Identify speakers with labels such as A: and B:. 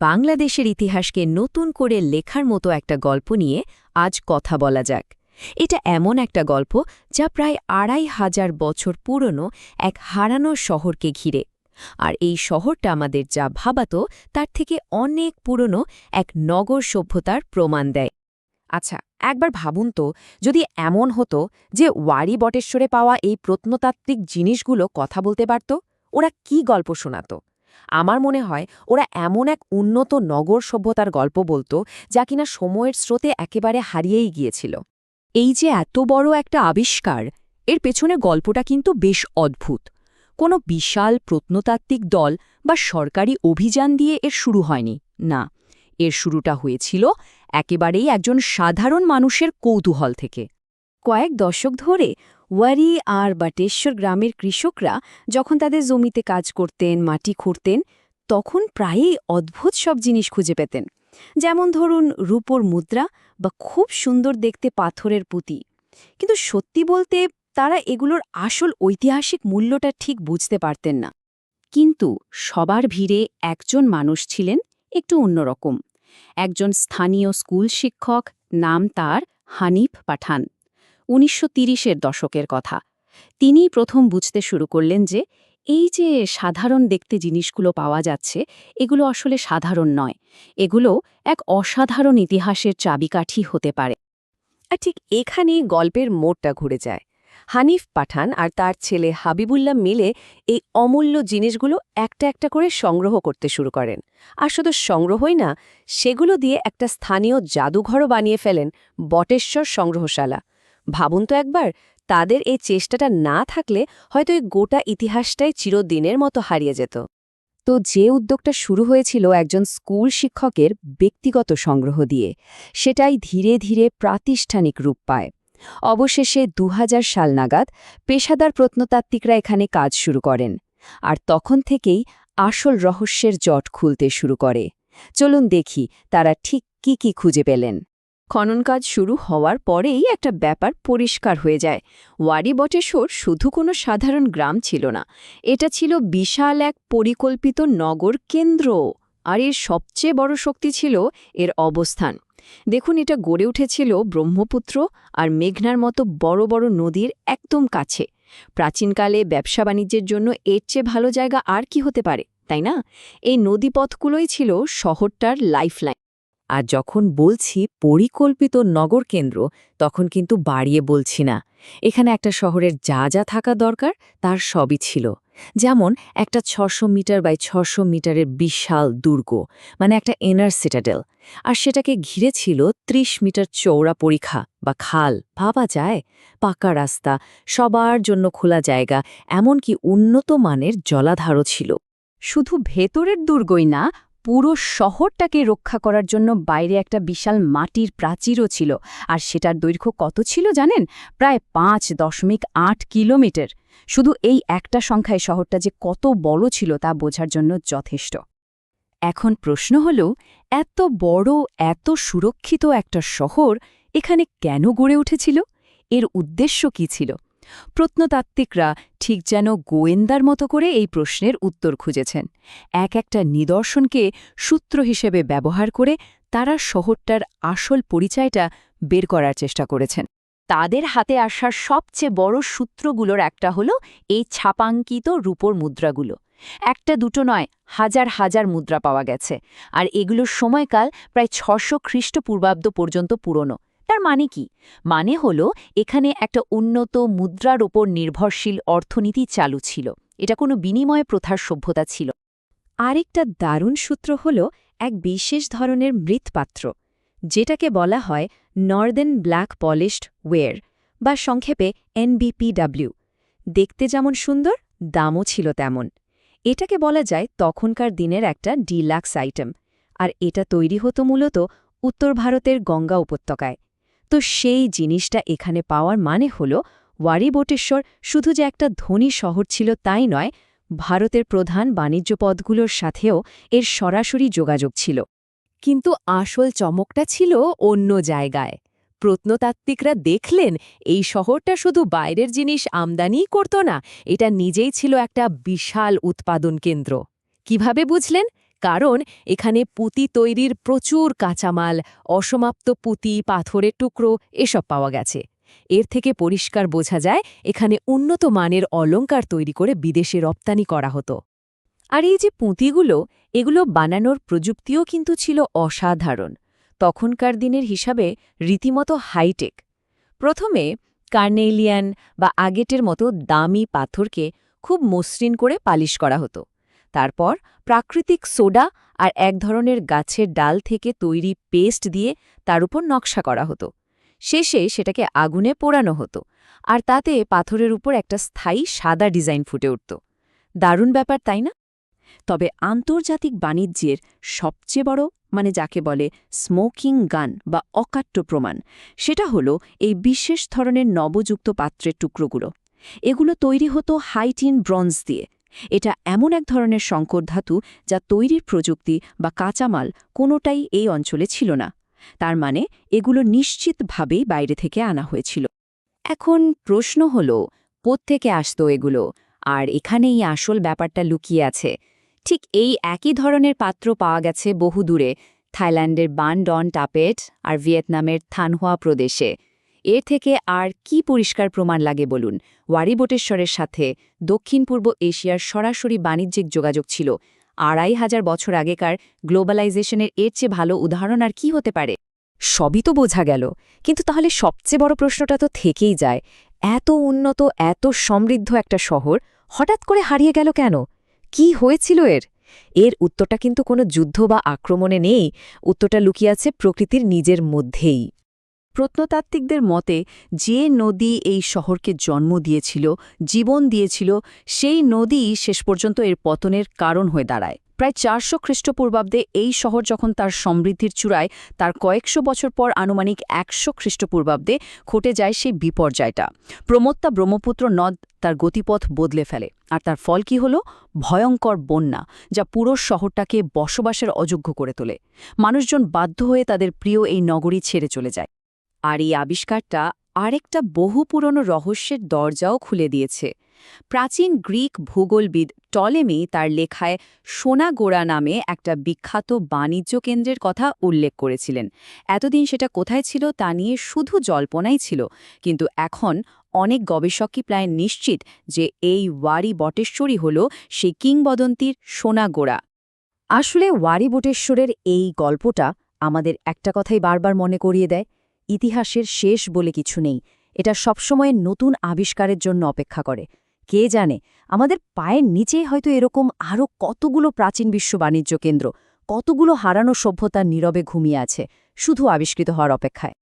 A: বাংলাদেশের ইতিহাসকে নতুন করে লেখার মতো একটা গল্প নিয়ে আজ কথা বলা যাক। এটা এমন একটা গল্প যা প্রায় আড়াই হাজার বছর পুরনো এক হারানো শহরকে ঘিরে। আর এই শহরটা আমাদের যা ভাবাতো, তার থেকে অনেক পুরনো এক নগর সভ্যতার প্রমাণ দেয়।
B: আচ্ছা একবার ভাবুন তো, যদি এমন হতো যে ওয়ারি বটেশ্বরে পাওয়া এই প্রত্নতাত্ত্বিক জিনিসগুলো কথা বলতে পারত, ওরা কি গল্প শোনাত? আমার মনে হয় ওরা এমন এক উন্নত নগর সভ্যতার গল্প বলতো, যা কিনা সময়ের স্রোতে একেবারে হারিয়েই গিয়েছিল।
A: এই যে এত বড় একটা আবিষ্কার, এর পেছনে গল্পটা কিন্তু বেশ অদ্ভুত। কোনো বিশাল প্রত্নতাত্ত্বিক দল বা সরকারি অভিযান দিয়ে এর শুরু হয়নি, না। এর শুরুটা হয়েছিল একেবারেই একজন সাধারণ মানুষের কৌতূহল থেকে। কয়েক দশক ধরে ওয়ারি আর বাটেশ্বর গ্রামের কৃষকরা যখন তাদের জমিতে কাজ করতেন, মাটি খুঁড়তেন, তখন প্রায়ই অদ্ভুত সব জিনিস খুঁজে পেতেন। যেমন ধরুন রূপোর মুদ্রা বা খুব সুন্দর দেখতে পাথরের পুঁতি। কিন্তু সত্যি বলতে তারা এগুলোর আসল ঐতিহাসিক মূল্যটা ঠিক বুঝতে পারতেন না। কিন্তু সবার ভিড়ে একজন মানুষ ছিলেন একটু অন্যরকম। একজন স্থানীয় স্কুল শিক্ষক, নাম তার হানিফ পাঠান। উনিশশো তিরিশের দশকের কথা। তিনিই প্রথম বুঝতে শুরু করলেন যে, এই যে সাধারণ দেখতে জিনিসগুলো পাওয়া যাচ্ছে, এগুলো আসলে সাধারণ নয়। এগুলো এক অসাধারণ ইতিহাসের চাবিকাঠি হতে পারে।
B: আর ঠিক এখানেই গল্পের মোড়টা ঘুরে যায়। হানিফ পাঠান আর তার ছেলে হাবিবুল্লাহ মিলে এই অমূল্য জিনিসগুলো একটা একটা করে সংগ্রহ করতে শুরু করেন। আর শুধু সংগ্রহই না, সেগুলো দিয়ে একটা স্থানীয় জাদুঘরও বানিয়ে ফেলেন বটেশ্বর সংগ্রহশালা। ভাবুন তো একবার, তাদের এই চেষ্টাটা না থাকলে হয়তো এই গোটা ইতিহাসটাই চিরদিনের মতো হারিয়ে যেত। তো যে উদ্যোগটা শুরু হয়েছিল একজন স্কুল শিক্ষকের ব্যক্তিগত সংগ্রহ দিয়ে, সেটাই ধীরে ধীরে প্রাতিষ্ঠানিক রূপ পায়। অবশেষে দু হাজার সাল নাগাদ পেশাদার প্রত্নতাত্ত্বিকরা এখানে কাজ শুরু করেন, আর তখন থেকেই আসল রহস্যের জট খুলতে শুরু করে। চলুন দেখি তারা ঠিক কি কি খুঁজে পেলেন। খনন কাজ শুরু হওয়ার পরেই একটা ব্যাপার পরিষ্কার হয়ে যায়। ওয়ারি বটেশ্বর শুধু কোনো সাধারণ গ্রাম ছিল না। এটা ছিল বিশাল এক পরিকল্পিত নগর কেন্দ্র। আর এর সবচেয়ে বড় শক্তি ছিল এর অবস্থান। দেখুন, এটা গড়ে উঠেছিল ব্রহ্মপুত্র আর মেঘনার মতো বড় বড় নদীর একদম কাছে। প্রাচীনকালে ব্যবসা বাণিজ্যের জন্য এর চেয়ে ভালো জায়গা আর কি হতে পারে, তাই না? এই নদীপথগুলোই ছিল শহরটার লাইফলাইন। আর যখন বলছি পরিকল্পিত নগর কেন্দ্র, তখন কিন্তু বাড়িয়ে বলছি না। এখানে একটা শহরের যা যা থাকা দরকার, তার সবই ছিল। যেমন একটা ছশো মিটার বাই ছশো মিটারের বিশাল দুর্গ মানে একটা এনার সিটাডেল আর সেটাকে ঘিরে ছিল ৩০ মিটার চৌড়া পরীক্ষা বা খাল। ভাবা যায়? পাকা রাস্তা, সবার জন্য খোলা জায়গা, এমনকি উন্নত মানের জলাধারও ছিল। শুধু ভেতরের দুর্গই না পুরো শহরটাকে রক্ষা করার জন্য বাইরে একটা বিশাল মাটির প্রাচীরও ছিল। আর সেটার দৈর্ঘ্য কত ছিল জানেন? প্রায় পাঁচ দশমিক আট কিলোমিটার। শুধু এই একটা সংখ্যায় শহরটা যে কত বড় ছিল তা বোঝার জন্য যথেষ্ট। এখন প্রশ্ন হল, এত বড়, এত সুরক্ষিত একটা শহর এখানে কেন গড়ে উঠেছিল? এর উদ্দেশ্য কি ছিল? প্রত্নতাত্ত্বিকরা ঠিক যেন গোয়েন্দার মতো করে এই প্রশ্নের উত্তর খুঁজেছেন। এক একটা নিদর্শনকে সূত্র হিসেবে ব্যবহার করে তারা শহরটার আসল পরিচয়টা বের করার চেষ্টা করেছেন। তাদের হাতে আসার সবচেয়ে বড় সূত্রগুলোর একটা হল এই ছাপাঙ্কিত রূপোর মুদ্রাগুলো। একটা দুটো নয়, হাজার হাজার মুদ্রা পাওয়া গেছে, আর এগুলোর সময়কাল প্রায় ছশো খ্রিস্টপূর্বাব্দ পর্যন্ত পুরনো। তার মানে কি? মানে হল, এখানে একটা উন্নত মুদ্রার ওপর নির্ভরশীল অর্থনীতি চালু ছিল। এটা কোনো বিনিময় প্রথার সভ্যতা ছিল। আরেকটা দারুণ সূত্র হল, এক বিশেষ ধরনের মৃৎপাত্র, যেটাকে বলা হয় নর্দার্ন ব্ল্যাক পলিশড ওয়ের বা সংক্ষেপে এনবিপিডাব্লিউ। দেখতে যেমন সুন্দর, দামও ছিল তেমন। এটাকে বলা যায় তখনকার দিনের একটা ডিলাক্স আইটেম, আর এটা তৈরি হতো মূলত উত্তর ভারতের গঙ্গা উপত্যকায়। তো সেই জিনিসটা এখানে পাওয়ার মানে হল ওয়ারিবটেশ্বর শুধু যে একটা ধনী শহর ছিল তাই নয়, ভারতের প্রধান বাণিজ্য পথগুলোর সাথেও এর সরাসরি যোগাযোগ ছিল। কিন্তু আসল চমকটা ছিল অন্য জায়গায়। প্রত্নতাত্ত্বিকরা দেখলেন, এই শহরটা শুধু বাইরের জিনিস আমদানিই করত না, এটা নিজেই ছিল একটা বিশাল উৎপাদন কেন্দ্র। কীভাবে বুঝলেন? কারণ এখানে পুঁতি তৈরির প্রচুর কাঁচামাল, অসমাপ্ত পুঁতি, পাথরের টুকরো, এসব পাওয়া গেছে। এর থেকে পরিষ্কার বোঝা যায়, এখানে উন্নত মানের অলংকার তৈরি করে বিদেশে রপ্তানি করা হতো। আর এই যে পুঁতিগুলো, এগুলো বানানোর প্রযুক্তিও কিন্তু ছিল অসাধারণ। তখনকার দিনের হিসাবে রীতিমতো হাইটেক। প্রথমে কার্নেলিয়ান বা আগেটের মতো দামি পাথরকে খুব মসৃণ করে পালিশ করা হতো। তারপর প্রাকৃতিক সোডা আর এক ধরনের গাছের ডাল থেকে তৈরি পেস্ট দিয়ে তার উপর নকশা করা হতো। শেষে সেটাকে আগুনে পোড়ানো হতো আর তাতে পাথরের উপর একটা স্থায়ী সাদা ডিজাইন ফুটে উঠত। দারুণ ব্যাপার, তাই না? তবে আন্তর্জাতিক বাণিজ্যের সবচেয়ে বড় মানে যাকে বলে স্মোকিং গান বা অকাট্য প্রমাণ, সেটা হলো এই বিশেষ ধরনের নবযুক্ত পাত্রের টুকরোগুলো। এগুলো তৈরি হতো হাইটিন ব্রঞ্জ দিয়ে। এটা এমন এক ধরনের সংকর ধাতু যা তৈরির প্রযুক্তি বা কাঁচামাল কোনোটাই এই অঞ্চলে ছিল না। তার মানে এগুলো নিশ্চিতভাবেই বাইরে থেকে আনা হয়েছিল। এখন প্রশ্ন হল থেকে আসত এগুলো? আর এখানেই আসল ব্যাপারটা লুকিয়ে আছে। ঠিক এই একই ধরনের পাত্র পাওয়া গেছে বহু দূরে থাইল্যান্ডের বান ডন টাপেট আর ভিয়েতনামের থানহুয়া প্রদেশে। এর থেকে আর কি পরিষ্কার প্রমাণ লাগে বলুন? ওয়ারিবোটেশ্বরের সাথে দক্ষিণ পূর্ব এশিয়ার সরাসরি বাণিজ্যিক যোগাযোগ ছিল। আড়াই হাজার বছর আগেকার গ্লোবালাইজেশনের এর চেয়ে ভালো উদাহরণ আর কি হতে পারে? সবই তো বোঝা গেল। কিন্তু তাহলে সবচেয়ে বড় প্রশ্নটা তো থেকেই যায়। এত উন্নত, এত সমৃদ্ধ একটা শহর হঠাৎ করে হারিয়ে গেল কেন? কি হয়েছিল এর? এর উত্তরটা কিন্তু কোনো যুদ্ধ বা আক্রমণে নেই। উত্তরটা লুকিয়ে আছে প্রকৃতির নিজের মধ্যেই।
A: প্রত্নতাত্ত্বিকদের মতে, যে নদী এই শহরকে জন্ম দিয়েছিল, জীবন দিয়েছিল, সেই নদীই শেষ পর্যন্ত এর পতনের কারণ হয়ে দাঁড়ায়। প্রায় চারশো খ্রিস্টপূর্বাব্দে এই শহর যখন তার সমৃদ্ধির চূড়ায়, তার কয়েকশো বছর পর আনুমানিক একশো খ্রিস্টপূর্বাব্দে ঘটে যায় সেই বিপর্যয়টা। প্রমত্তা ব্রহ্মপুত্র নদ তার গতিপথ বদলে ফেলে। আর তার ফল কি হল? ভয়ঙ্কর বন্যা, যা পুরো শহরটাকে বসবাসের অযোগ্য করে তোলে। মানুষজন বাধ্য হয়ে তাদের প্রিয় এই নগরী ছেড়ে চলে যায়। আর এই আবিষ্কারটা আরেকটা বহু পুরনো রহস্যের দরজাও খুলে দিয়েছে। প্রাচীন গ্রিক ভূগোলবিদ টলেমি তার লেখায় সোনাগোড়া নামে একটা বিখ্যাত বাণিজ্য কেন্দ্রের কথা উল্লেখ করেছিলেন। এতদিন সেটা কোথায় ছিল তা নিয়ে শুধু জল্পনাই ছিল, কিন্তু এখন অনেক গবেষকই প্রায় নিশ্চিত যে এই ওয়ারি বটেশ্বরী হল সেই কিংবদন্তির সোনাগোড়া আসলে ওয়ারি বটেশ্বরের এই গল্পটা আমাদের একটা কথাই বারবার মনে করিয়ে দেয়। ইতিহাসের শেষ বলে কিছু নেই। এটা সবসময় নতুন আবিষ্কারের জন্য অপেক্ষা করে। কে জানে, আমাদের পায়ের নিচে হয়তো এরকম আরও কতগুলো প্রাচীন বিশ্ব বাণিজ্য কেন্দ্র, কতগুলো হারানো সভ্যতা নীরবে ঘুমিয়ে আছে, শুধু আবিষ্কৃত হওয়ার অপেক্ষায়।